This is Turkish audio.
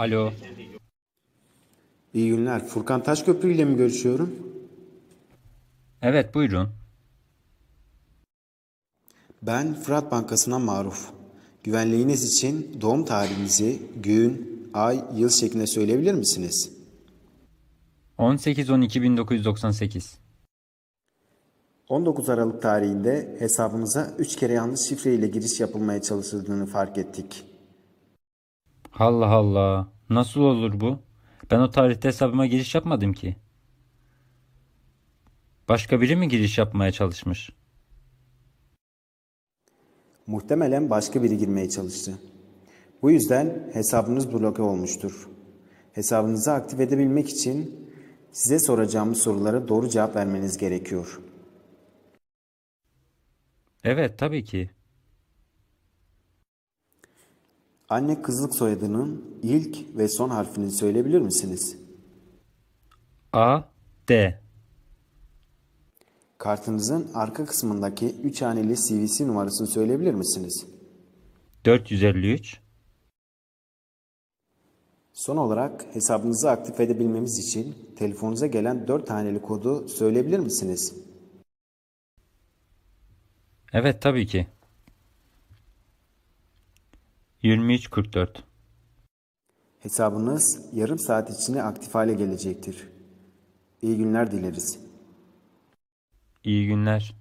Alo. İyi günler. Furkan Taşköprü ile mi görüşüyorum? Evet buyurun. Ben Fırat Bankası'ndan Maruf. Güvenliğiniz için doğum tarihinizi gün, ay, yıl şeklinde söyleyebilir misiniz? 18-12-1998. 19 Aralık tarihinde hesabınıza 3 kere yanlış şifre ile giriş yapılmaya çalışıldığını fark ettik. Allah Allah. Nasıl olur bu? Ben o tarihte hesabıma giriş yapmadım ki. Başka biri mi giriş yapmaya çalışmış? Muhtemelen başka biri girmeye çalıştı. Bu yüzden hesabınız bloke olmuştur. Hesabınızı aktif edebilmek için size soracağımız sorulara doğru cevap vermeniz gerekiyor. Evet tabii ki. Anne kızlık soyadının ilk ve son harfini söyleyebilir misiniz? A, D. Kartınızın arka kısmındaki 3 haneli CVC numarasını söyleyebilir misiniz? 453. Son olarak hesabınızı aktif edebilmemiz için telefonunuza gelen 4 haneli kodu söyleyebilir misiniz? Evet tabii ki. 2344. Hesabınız yarım saat içinde aktif hale gelecektir. İyi günler dileriz. İyi günler.